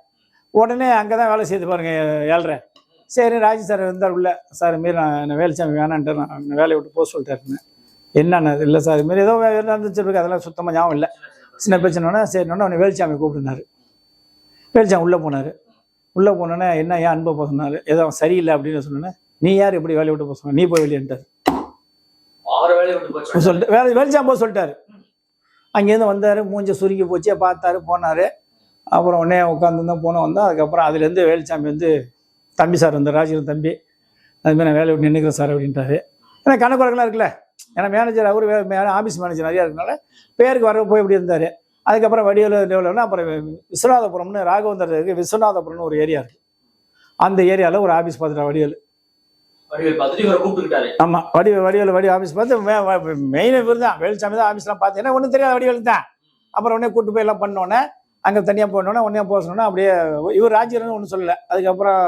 உடனே அங்கே தான் வேலை செய்து பாருங்க ஏழ்ரை. சரி ராஜி சார் இருந்தார் உள்ள. சார் மாரி நான் என்ன வேலுச்சாமி வேணான்ட்டு நான் வேலையை விட்டு போக சொல்லிட்டாருன்னு என்னன்னு இல்லை சார் இது மாதிரி ஏதோ வேலை நடந்துச்சு இருக்கு. அதெல்லாம் சுத்தமாக ஞாபகம் இல்லை. சின்ன பிரச்சனைனா சரி உடனே வேலுச்சாமி கூப்பிட்டுனாரு. வேலுச்சாமி உள்ளே போனார். உள்ளே போனோன்னே என்ன ஏன் அன்பை போக சொன்னார் ஏதோ அவன் சரியில்லை அப்படின்னு சொன்னோன்னே நீ யார்? எப்படி வேலையை விட்டு போக சொன்ன? நீ போய் வெளியேன்ட்டார். சொல்லிட்டு வேலை வேலுச்சாமி போக சொல்லிட்டாரு. அங்கேருந்து வந்தார் மூஞ்ச சுருங்கி போச்சு பார்த்தாரு போனார். அப்புறம் உடனே உட்காந்துருந்தோம் போனோம் வந்தோம். அதுக்கப்புறம் அதுலேருந்து வேலுச்சாமி வந்து தம்பி சார் வந்தார் ராஜீவன் தம்பி. அதுமாதிரி நான் வேலையை விட்டு நின்றுக்கிறேன் சார் அப்படின்ட்டாரு. ஏன்னா கணக்குறக்கெல்லாம் இருக்குல்ல? ஏன்னா மேனேஜர் அவர் வேறு ஆஃபீஸ் மேனேஜர் நிறையா இருக்கனால பேருக்கு வர போய் இப்படி இருந்தார். அதுக்கப்புறம் வடிவில் டெவலப்னா அப்புறம் விஸ்வநாதபுரம்னு ராகவந்தர் இருக்கு விஸ்வநாதபுரம்னு ஒரு ஏரியா இருக்குது அந்த ஏரியாவில் ஒரு ஆஃபீஸ் பார்த்துட்டா வடிவேல் ஆமாம் வடி வடிவேல் வடி ஆஃபீஸ் பார்த்து மெயின் இவர் தான். வேலுச்சாமி தான் ஆஃபீஸ்லாம் பார்த்து. ஏன்னா ஒன்றும் தெரியாது வடிவேல் தான். அப்புறம் உடனே கூட்டு போய் எல்லாம் பண்ணோன்னே அங்கே தனியாக போனோன்னே உடனே போக சொன்னோன்னே அப்படியே இவர் ராஜீவன் ஒன்றும் சொல்லலை. அதுக்கப்புறம்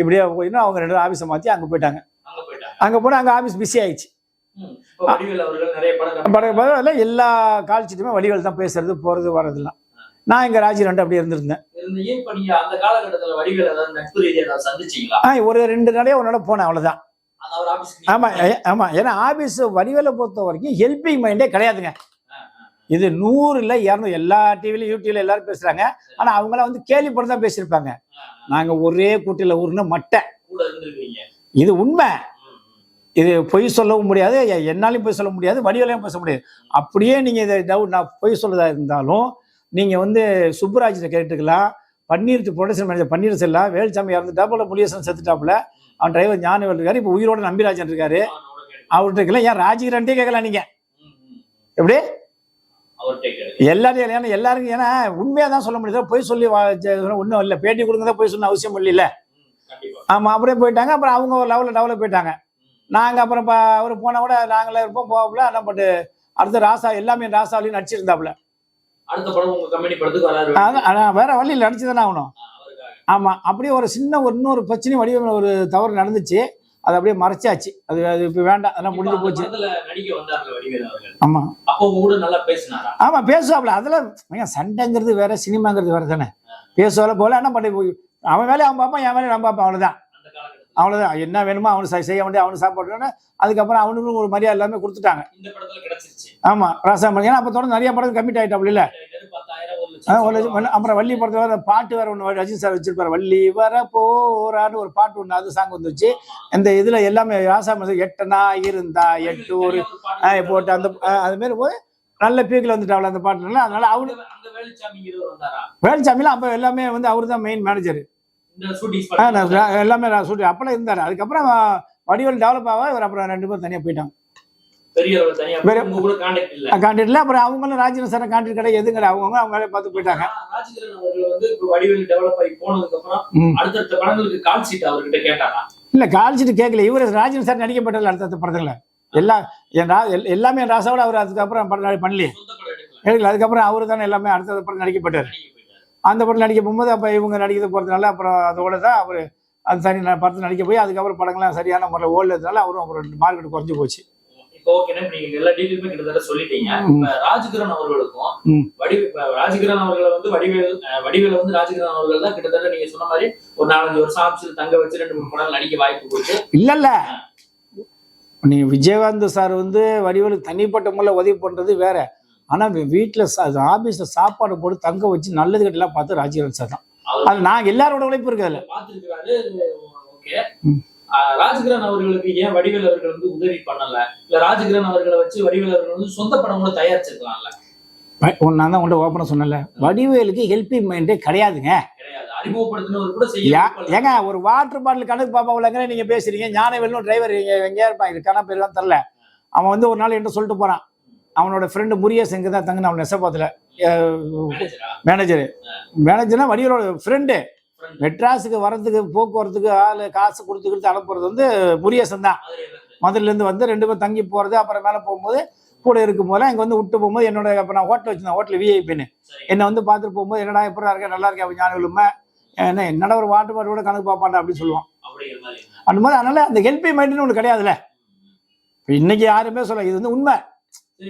இப்படியே போயின்னா அவங்க ரெண்டு ஆஃபீஸை மாற்றி அங்கே போயிட்டாங்க. அங்க போனால் அங்கே ஆஃபீஸ் பிஸி ஆயிடுச்சு. எல்லா கால்ச்சிட்டுமே வடிவேல் தான் பேசுறது போகிறது வர்றதெல்லாம். நான் இங்கே ராஜி ரெண்டு அப்படியே இருந்திருந்தேன். ஆ ஒரு ரெண்டு நடையே ஒரு நட போனேன் அவ்வளோதான் ஆபீஸ்க்கு ஆமாம் ஆமாம் ஏன்னா ஆஃபீஸ் வடிவேலை பொறுத்த வரைக்கும் ஹெல்பிங் மைண்டே கிடையாதுங்க. இது நூறு இல்லை இரநூறு. எல்லா டிவிலையும் யூடியூப்ல எல்லாரும் பேசுறாங்க. ஆனா அவங்களாம் வந்து கேள்விப்பட்டு தான் பேசியிருப்பாங்க. நாங்க ஒரே கூட்டில ஊர்ன மட்டை இது உண்மை. இது பொய் சொல்லவும் முடியாது என்னாலையும் பொய் சொல்ல முடியாது வடிவலையும் பேச முடியாது அப்படியே நீங்க இதை டவுட் நான் பொய் சொல்றதா இருந்தாலும் நீங்க வந்து சுப்புராஜ்கிட்ட கேட்டுக்கலாம் பன்னீர் ப்ரொடக்ஷன் மேனேஜர் பன்னீர் செல்லா வேல்சாமி இறந்துட்டாப்புல முனியசன் செத்துட்டாப்புல அவன் டிரைவர் ஞானவேல் இருக்காரு இப்போ உயிரோட நம்பிராஜன் இருக்காரு. அவர்கிட்ட இருக்கலாம் ஏன் ராஜகிரன்ட்டே கேட்கலாம் நீங்க ம், ம், ம். எப்படி. எல்லாரும் ஏன்னா எல்லாருக்கும் ஏன்னா உண்மையா தான் சொல்ல முடியுது? பொய் சொல்லி ஒன்றும் இல்லை. பேட்டி கொடுங்க பொய் சொன்ன அவசியம் கண்டிப்பா. ஆமாம் அப்படியே போயிட்டாங்க. அப்புறம் அவங்க ஒரு லெவலில் டெவலப் போயிட்டாங்க நாங்கள் அப்புறம் இப்போ அவர் போனால் கூட நாங்களே இருப்போம் போகல என்ன பட்டு அடுத்து ராசா எல்லாமே ராசாவிலையும் நடிச்சிருந்தாப்புல. அடுத்த படம் கம்பெனி படத்துக்கு ஆனால் வேற வழியில் நடிச்சு தானே ஆகணும் ஆமாம் அப்படியே ஒரு சின்ன ஒரு இன்னொரு பிரச்சனையும் வடிவம் ஒரு தவறு நடந்துச்சு. அது அப்படியே மறைச்சாச்சு. அது அது இப்போ வேண்டாம். அதெல்லாம் முடிஞ்சு போச்சு. ஆமாம் பேசினாரா? ஆமாம் பேசுவாப்புல அதெல்லாம் ஏங்க, சண்டைங்கிறது வேற சினிமாங்கிறது வேற தானே. பேசுவால போல என்ன பண்ணி அவன் வேலையை அவன் பார்ப்பான் என் வேலையை நான் பார்ப்பேன் அவ்வளோதான் அவ்வளோதான் என்ன வேணுமோ செய்- செய்ய வேண்டிய அவனுக்கு சாப்பாடு அதுக்கப்புறம் அவனுக்கும் ஒரு மரியாதை எல்லாமே கொடுத்துட்டாங்க. ஆமா ராசாமணி ஏன்னா அப்போ தொடர்ந்து நிறைய படம் கம்மிட் பத்தாயிரம் ஒரு லட்சம் அப்புறம் வள்ளி படத்துல பாட்டு வேற ஒன்று ரஜினி சார் வச்சிருப்பாரு. வள்ளி வர போறான்னு ஒரு பாட்டு ஒன்று அது சாங் வந்துச்சு இந்த இதுல எல்லாமே ராசாமணி எட்டனா இருந்தா எட்டு ஒரு போட்டு அந்த அது மாதிரி போய் நல்ல பீக்கில் வந்துட்டாப்ல அந்த பாட்டுல அதனால அவரு அந்த அந்த வேலுச்சாமியில அப்போ எல்லாமே வந்து அவரு தான் மெயின் மேனேஜர் ஷூட்டிங் எல்லாமே நான் சொல்லி அப்பெல்லாம் இருந்தாரு. அதுக்கப்புறம் வடிவல் டெவலப் ஆக இவர் அப்புறம் ரெண்டு பேரும் தனியா போயிட்டாங்க. பெரிய கான்டாக்ட் இல்ல. அப்புறம் அவங்களும் ராஜேந்திர சார் கான்ட்ராக்ட் கடை எதுவும் கிடையாது அவங்க பார்த்து போயிட்டாங்க. ராஜகிரண் அவர்கள் வந்து இப்ப வடிவேல் டெவலப் ஆகி போனதுக்கு அப்புறம் ம். அடுத்தடுத்த படங்களுக்கு கால் சீட் அவர்கிட்ட கேட்டாரா? இல்ல கால்ச்சிட்டு கேட்கல இவர் ராஜேந்திர சார் நடிக்கப்பட்டதில்ல அடுத்த படத்துல. எல்லா என் எல்லாமே என் ராசாவோட அவர் அதுக்கப்புறம் படம் பண்ணலையே. எடுக்கல. அதுக்கப்புறம் அவரு தானே எல்லாமே அடுத்த படம் நடிக்கப்பட்டார். அந்த படம் நடிக்க போகும்போது அப்ப இவங்க நடிக்கிறது போறதுனால அப்புறம் அதோட தான் அவர் அது தனி ந- படத்துல நடிக்க போய் அதுக்கப்புறம் படங்கள்லாம் சரியான முறையில் ஓடுறதுனால அவரும் அப்புறம் மார்க்கெட் குறைஞ்சு போச்சு. இப்போ ஓகே இப்ப நீங்க எல்லா டீட்டெயிலுமே கிட்டத்தட்ட சொல்லிட்டீங்க. ராஜகிரண் அவர்களுக்கும் ம். வடி இப்ப ராஜகிரண் அவர்களை வந்து வடிவேல் வடிவேல வந்து ராஜகிரண் அவர்கள் தான் கிட்டத்தட்ட நீங்க சொன்ன மாதிரி ஒரு நாலஞ்சு வருஷம் ஆப்ஷன் தங்க வச்சு ரெண்டு மூணு படம் நடிக்க வாய்ப்பு போச்சு இல்ல இல்ல நீ விஜயகாந்த் சார் வந்து வடிவேலுக்கு தனிப்பட்ட முறையில் உதவி பண்றது வேற. ஆனா வீட்டுல ஆபீஸ்ல சாப்பாடு போட்டு தங்க வச்சு நல்லது கட்டலாம் பார்த்து ராஜீவன் சார் தான். அது நாங்க எல்லாரோட உழைப்பு இருக்கு ராஜகிரண் அவர்களுக்கு ஏன் வடிவேல் அவர்கள் வந்து உதவி பண்ணல? இல்ல ராஜகிரண் அவர்களை வச்சு வடிவேல் அவர்கள் வந்து சொந்த படம் கூட தயாரிச்சிருக்கலாம்ல? நான் தான் உங்கள்ட்ட ஓப்பனாக சொன்னல வடிவேலுக்கு ஹெல்பிங் மைண்டே கிடையாதுங்க. ஏங்க ஒரு வாட்டர் பாட்டில் கணக்கு பாப்பாவிலங்கிற நீங்க பேசுறீங்க. ஞானவேலும் டிரைவர் எங்கேயா இருப்பான். இது கணக்கு பேர் தான் தெரில அவன் வந்து ஒரு நாள் என்கிட்ட சொல்லிட்டு போறான். அவனோட ஃப்ரெண்டு முரியஸ் எங்க தான் தங்கின அவன் நெசப்பாத்துல. மேனேஜரா? மேனேஜர் மேனேஜர்னா வடிவலோட ஃப்ரெண்டு Friend. மெட்ராஸுக்கு வரதுக்கு போக்குவரத்துக்கு ஆள் காசு கொடுத்து கொடுத்து அனுப்புறது வந்து முரியசன் தான். இருந்து. வந்து ரெண்டு பேரும் தங்கி போறது அப்புறம் மேலே போகும்போது கூட இருக்கும் போது இங்க வந்து விட்டு போகும்போது என்னோட அப்ப நான் ஹோட்டல் வச்சிருந்தேன் ஹோட்டல் விஐபின்னு. என்னை வந்து பார்த்துட்டு போகும்போது என்னடா எப்படா இருக்க? நல்லா இருக்கேன் ஞானம் இல்லுமே என்ன என்னடா ஒரு வாட்டர் பாட்டில் கூட கணக்கு பார்ப்பான்டா அப்படின்னு சொல்லுவான். அந்த மாதிரி அதனால அந்த ஹெல்பிங் மைண்டுன்னு ஒன்று கிடையாதுல்ல. இப்ப இன்னைக்கு யாருமே சொல்ல இது வந்து உண்மை.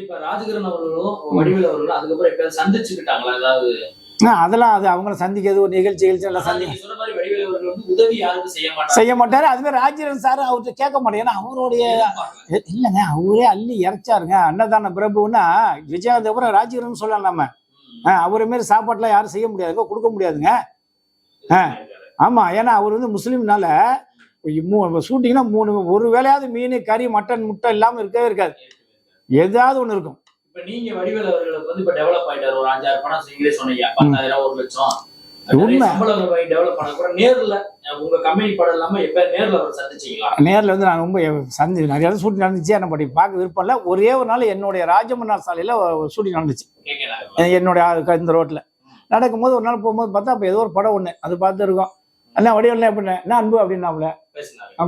இப்ப ராஜகிரண் அவர்களும் வடிவேல் அவர்களும் அதுக்கப்புறம் சந்திச்சுக்கிட்டாங்களா? அதாவது ஆ, அதெல்லாம் அது அவங்கள சந்திக்கிறது ஒரு நிகழ்ச்சி நிகழ்ச்சி எல்லாம் சந்தி நீங்க சொன்ன மாதிரி வடிவேல் அவர்கள் வந்து உதவி யாருக்கும் செய்ய மாட்டாரு. அதுமாதிரி ராஜீவன் சார் அவர்கிட்ட கேட்க மாட்டேன் ஏன்னா அவருடைய இல்லைங்க அவரே அள்ளி இறைச்சாருங்க. அன்னதான பிரபுன்னா விஜயாந்த் அப்புறம் ராஜீவன் சொல்லலாம் நம்ம அவரை மாரி சாப்பாட்டுலாம் யாரும் செய்ய முடியாதுங்க கொடுக்க முடியாதுங்க. ஆமா. ஏன்னா அவர் வந்து முஸ்லீம்னால ஷூட்டிங்னா மூணு ஒரு வேளையாவது மீன் கறி மட்டன் முட்டை இல்லாம இருக்கவே இருக்காது. ஏதாவது ஒண்ணு இருக்கும். இப்ப நீங்க வடிவேல் அவர்களுக்கு வந்து இப்ப டெவலப் ஆயிட்டாரு. ஒரு அஞ்சாறு படம் நீங்களே சொன்னீங்க. பத்தாயிரம் ஒரு லட்சம். நேர்ல வந்து நான் ரொம்ப சந்தி நிறைய ஷூட்டிங் நடந்துச்சு. என்ன படி பார்க்க விருப்பம் இல்லை. ஒரே ஒரு நாள் என்னுடைய ராஜமன்னார் சாலையில ஷூட்டிங் நடந்துச்சு. என்னுடைய இந்த ரோட்ல. நடக்கும்போது ஒரு நாள் போகும்போது பார்த்தா அப்போ ஏதோ ஒரு படம் ஒன்று அது பார்த்து இருக்கோம். அண்ணா வடிவல் எப்படின்னு என்ன அன்பு அப்படின்னாப்புல.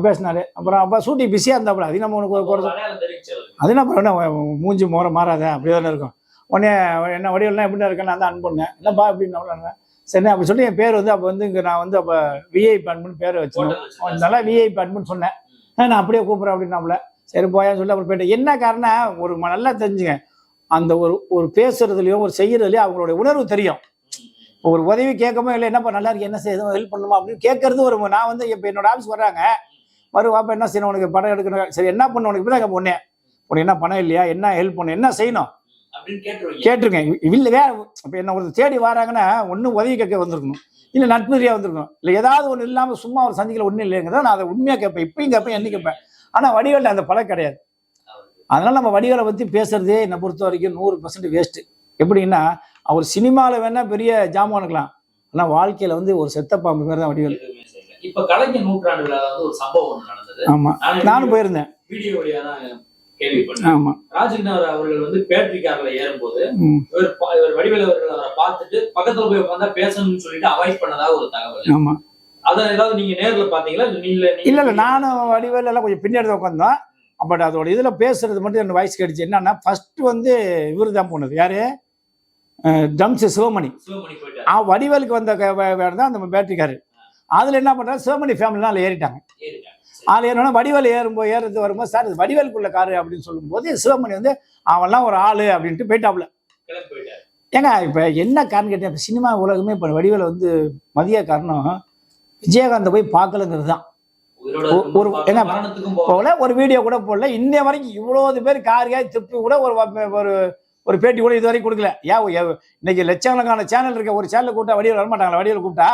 பேசினாரு. அப்புறம் அப்போ ஷூட்டிங் பிஸியாக இருந்தாப்புல. அது நம்ம உனக்கு தெரிவிச்சது அது என்ன அப்புறம் என்ன? மூஞ்சி மோர மாறாத? அப்படியே தானே இருக்கும். உடனே என்ன வடிவல்லாம் எப்படி இருக்கேன் நான் தான் அன்புண்ணேன் என்னப்பா அப்படின்னு சரி அப்படி சொல்லி என் பேர் வந்து அப்போ வந்து இங்கே நான் வந்து அப்போ விஐபி அன்புன்னு பேர் வச்சிருந்தேன் நல்லா விஐபி அன்புன்னு சொன்னேன். நான் அப்படியே கூப்பிட்றேன் அப்படின்னாப்புல. சரி போயான்னு சொல்லி அப்புறம் போயிட்டேன். என்ன காரணம் ஒரு நல்லா தெரிஞ்சுங்க. அந்த ஒரு ஒரு பேசுறதுலையும் ஒரு செய்யறதுலையும் அவங்களுடைய உணர்வு தெரியும். ஒரு உதவி கேட்காம இல்லை என்னப்பா நல்லா இருக்கு என்ன செய்ய எதுவும் ஹெல்ப் பண்ணுமா அப்படின்னு கேட்கறது ஒரு நான் வந்து இப்போ என்னோட ஆஃபீஸ் வர்றாங்க. வருவாப்பா என்ன செய்யணும்? உனக்கு படம் எடுக்கணும். சரி என்ன பண்ணணும்? உனக்கு இப்படி பொண்ணே. உனக்கு என்ன பணம் இல்லையா? என்ன ஹெல்ப் பண்ணணும்? என்ன செய்யணும்? கேட்டிருக்கேன். இல்லை வேற இப்போ என்ன ஒரு தேடி வராங்கன்னா ஒன்றும் உதவி கேட்க வந்திருக்கணும். இல்லை நட்பு ரீதியாக வந்திருக்கணும். இல்லை ஏதாவது ஒன்று இல்லாமல் சும்மா ஒரு சந்திக்கல ஒன்றும் இல்லைங்கிறத நான் அதை உண்மையாக கேட்பேன். இப்பயும் கேட்பேன் என்ன கேட்பேன். ஆனால் வடிவேலில் அந்த பழக்கம் கிடையாது. அதனால நம்ம வடிவேலை பற்றி பேசுறதே என்னை பொறுத்த வரைக்கும் நூறு பர்சன்ட் வேஸ்ட்டு எப்படின்னா அவர் சினிமாவில் வேணா பெரிய ஜாமான் இருக்கலாம் ஆனால் வாழ்க்கையில் வந்து ஒரு செத்த பாம்பு மாதிரி தான் வடிவேல். இப்ப கலைஞர் நூற்றாண்டு விழால வந்து ஒரு சம்பவம் நடந்தது. ஆமாம் நானும் போயிருந்தேன். வீடியோ வழியா தான் கேள்விப்பட்டேன். ஆமாம் ராஜகினார் அவர்கள் வந்து பேட்டரி கார்ல ஏறும்போது இவர் இவர் வடிவேல் அவர்கள் அவரை பார்த்துட்டு பக்கத்துல போய் உட்காந்தா பேசணும்னு சொல்லிட்டு அவாய்ட் பண்ணதா ஒரு தகவல். ஆமாம் அத ஏதாவது நீங்க நேர்ல பாத்தீங்களா இல்ல இல்ல இல்ல. நானும் வடிவேல் எல்லாம் கொஞ்சம் பின்னாடி உட்காந்தோம் பட் அதோட இதுல பேசுறது மட்டும் எனக்கு வாய்ஸ் கிடைச்சு என்னன்னா ஃபர்ஸ்ட் வந்து இவரு தான் போனது. யாரு? ஜம்ஸ் சிவமணி. வடிவேலுக்கு வந்த க- வே- வேடம் தான் அந்த பேட்டரிக்காரு அதுல என்ன பண்றாரு? சிவமணி ஃபேமிலிலாம் அதில் ஏறிட்டாங்க. அதில் ஏறினோன்னா வடிவேல் ஏறும்போது ஏறது வரும்போது சார் இது வடிவேலுக்குள்ள காரு அப்படின்னு சொல்லும்போது சிவமணி வந்து அவன்லாம் ஒரு ஆளு அப்படின்ட்டு போயிட்டாரு. ஏங்க இப்போ என்ன காரணம் கேட்டேன் இப்போ சினிமா உலகமே இப்போ வடிவேலை வந்து மதிய காரணம் விஜயகாந்தை போய் பார்க்கலங்கிறது தான். ஒரு- ஏங்க, போகல. ஒரு வீடியோ கூட போடல. இன்ன வரைக்கும் இவ்வளவு பேர் காரியாய் திப்பி கூட ஒரு ஒரு ஒரு பேட்டி கூட இது வரைக்கும் கொடுக்கல ஏன் இன்னைக்கு லட்சக்கணக்கான சேனல் இருக்க ஒரு சேனல் கூப்பிட்டா வடிவில் வரமாட்டாங்களா? வடிவில் கூப்பிட்டா?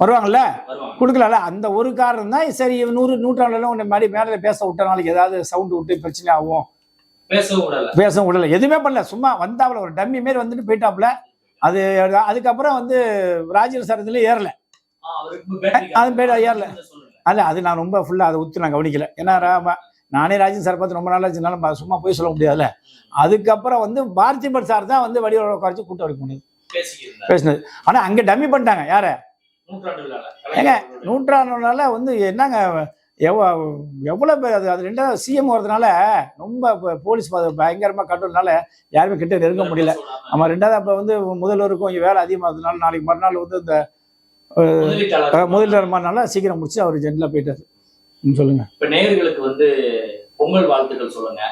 வருவாங்க வருவாங்கல்ல? வருவாங்க. வருவாங்க கொடுக்கல அந்த ஒரு காரணம் தான் சரி நூறு நூற்றாண்டுல உன்னை மாதிரி மேலே பேச விட்ட நாளைக்கு ஏதாவது சவுண்ட் விட்டு பிரச்சனை ஆகும். பேசவும் விடல. பேச விடல. எதுவுமே பண்ணல. சும்மா வந்தாப்புல ஒரு டம்மி மாரி வந்துட்டு போயிட்டாப்புல. அது அதுக்கப்புறம் வந்து ராஜீவ் சரத்துல ஏறல. ஆ, அவருக்கு பேட்டரி அது பேட்டரி ஏறல. அல்ல அது நான் ரொம்ப ஃபுல்லாக அதை ஊற்றி நான் கவனிக்கல. ஏன்னா நானே ராஜன் சார் பார்த்து ரொம்ப நாள் ஆச்சுனாலும் பா- சும்மா போய் சொல்ல முடியாதுல்ல. அதுக்கப்புறம் வந்து பார்த்திபன் சார் தான் வந்து வடிவோட குறைச்சி கூட்டம் வரைக்கும் முடியுது பேசினது. ஆனால் அங்கே டம்மி பண்ணிட்டாங்க யார? ஏங்க, நூற்றாண்டுனால வந்து என்னங்க எவ்வளோ எவ்வளோ பேர் அது அது ரெண்டாவது சிஎம் வரதுனால ரொம்ப போலீஸ் ப- பயங்கரமா கட்டுறதுனால யாருமே கிட்ட நெருங்க முடியல. ஆமா ரெண்டாவது அப்போ வந்து முதல்வருக்கும் கொஞ்சம் வேலை அதிகமாகிறதுனால நாளைக்கு மறுநாள் வந்து இந்த முதலீட்டாளர் மறுநாள் சீக்கிரம் முடிச்சு அவர் ஜென்ல போயிட்டாரு. சொல்லுங்க. இப்ப நேயர்களுக்கு வந்து பொங்கல் வாழ்த்துக்கள் சொல்லுங்க.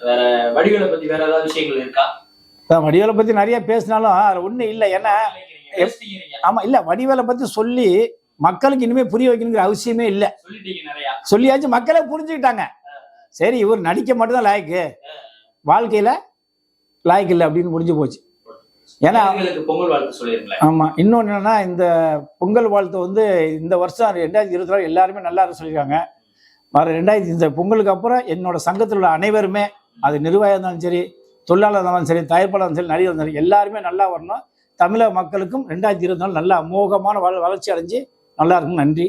வேற வடிவேலை பத்தி வேற ஏதாவது விஷயங்கள் இருக்கா? வடிவேலை பத்தி நிறைய பேசினாலும் அதுல ஒண்ணும் இல்லை. ஏன்னா. ஆமா இல்ல வடிவேலை பத்தி சொல்லி மக்களுக்கு இனிமே புரிய வைக்கணுங்கிற அவசியமே இல்ல. சொல்லியாச்சு மக்களே புரிஞ்சுக்கிட்டாங்க. சரி இவர் நடிக்க மட்டும்தான் லாய்க்கு. வாழ்க்கையில லாய்க்கு இல்லை அப்படின்னு முடிஞ்சு போச்சு. ஏன்னா பொங்கல் வாழ்த்து சொல்லிருங்களேன். ஆமா இன்னொன்னு என்னன்னா இந்த பொங்கல் வாழ்த்து வந்து இந்த வருஷம் ரெண்டாயிரத்தி இருபத்தி நாலு எல்லாருமே நல்லா சொல்லியிருக்காங்க. வர ரெண்டாயிரத்தி இந்த பொங்கலுக்கு அப்புறம் என்னோட சங்கத்தில் உள்ள அனைவருமே அது நிர்வாகம் இருந்தாலும் சரி தொழிலாளர் இருந்தாலும் சரி தயாரிப்பாளர் இருந்தாலும் சரி நடிகர் இருந்தாலும் சரி எல்லாருமே நல்லா வரணும். தமிழக மக்களுக்கும் ரெண்டாயிரத்தி இருபத்தி நாலு நல்ல அமோகமான வள வளர்ச்சி அடைஞ்சு நல்லா இருக்கும் நன்றி.